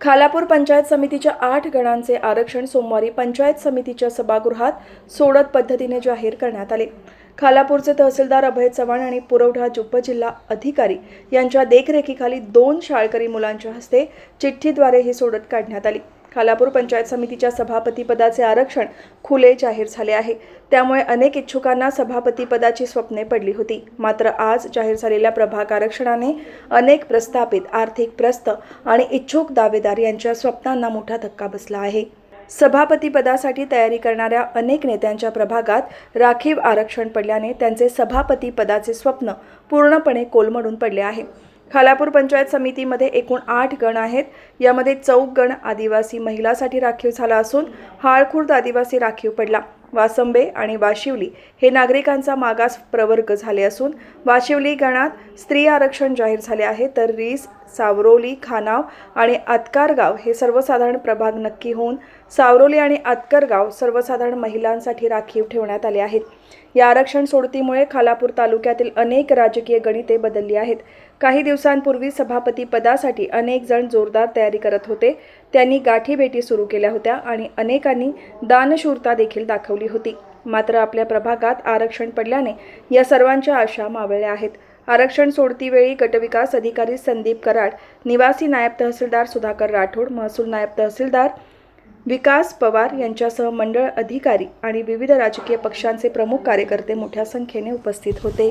खालापूर पंचायत समितीच्या आठ गणांचे आरक्षण सोमवारी पंचायत समितीच्या सभागृहात सोडत पद्धतीने जाहीर करण्यात आले. खालापूरचे तहसीलदार अभय चव्हाण आणि पुरवठा उपजिल्हा अधिकारी यांच्या देखरेखीखाली दोन शाळकरी मुलांच्या हस्ते चिठ्ठीद्वारे ही सोडत काढण्यात आली. खालापूर पंचायत समितीच्या सभापतीपदाचे आरक्षण खुले जाहीर झाले आहे. त्यामुळे अनेक इच्छुकांना सभापतीपदाची स्वप्ने पडली होती. मात्र आज जाहीर झालेल्या प्रभाग आरक्षणाने अनेक प्रस्थापित आर्थिक प्रस्त आणि इच्छुक दावेदार यांच्या स्वप्नांना मोठा धक्का बसला आहे. सभापतीपदासाठी तयारी करणाऱ्या अनेक नेत्यांच्या प्रभागात राखीव आरक्षण पडल्याने त्यांचे सभापतीपदाचे स्वप्न पूर्णपणे कोलमडून पडले आहे. खालापूर पंचायत समितीमध्ये एकूण आठ गण आहेत. यामध्ये चौक गण आदिवासी महिलासाठी राखीव झाला असून हाळखुर्द आदिवासी राखीव पडला. वासंबे आणि वाशिवली हे नागरिकांचा मागास प्रवर्ग झाले असून वाशिवली गणात स्त्री आरक्षण जाहीर झाले आहे. तर रीस सावरोली खानाव आणि आतकारगाव हे सर्वसाधारण प्रभाग नक्की होऊन सावरोली आणि आतकरगाव सर्वसाधारण महिलांसाठी राखीव ठेवण्यात आले आहेत. या आरक्षण सोडतीमुळे खालापूर तालुक्यातील अनेक राजकीय गणिते बदलली आहेत. काही दिवसांपूर्वी सभापती पदासाठी अनेक जण जोरदार तयारी करत होते. त्यांनी गाठीभेटी सुरू केल्या होत्या आणि अनेकांनी दानशूरता देखील दाखवली होती. मात्र आपल्या प्रभागात आरक्षण पडल्याने या सर्वांच्या आशा मावळल्या आहेत. आरक्षण सोडतीवेळी गटविकास अधिकारी संदीप कराड निवासी नायब तहसीलदार सुधाकर राठोड महसूल नायब तहसीलदार विकास पवार यांच्यासह मंडळ अधिकारी आणि विविध राजकीय पक्षांचे प्रमुख कार्यकर्ते मोठ्या संख्येने उपस्थित होते.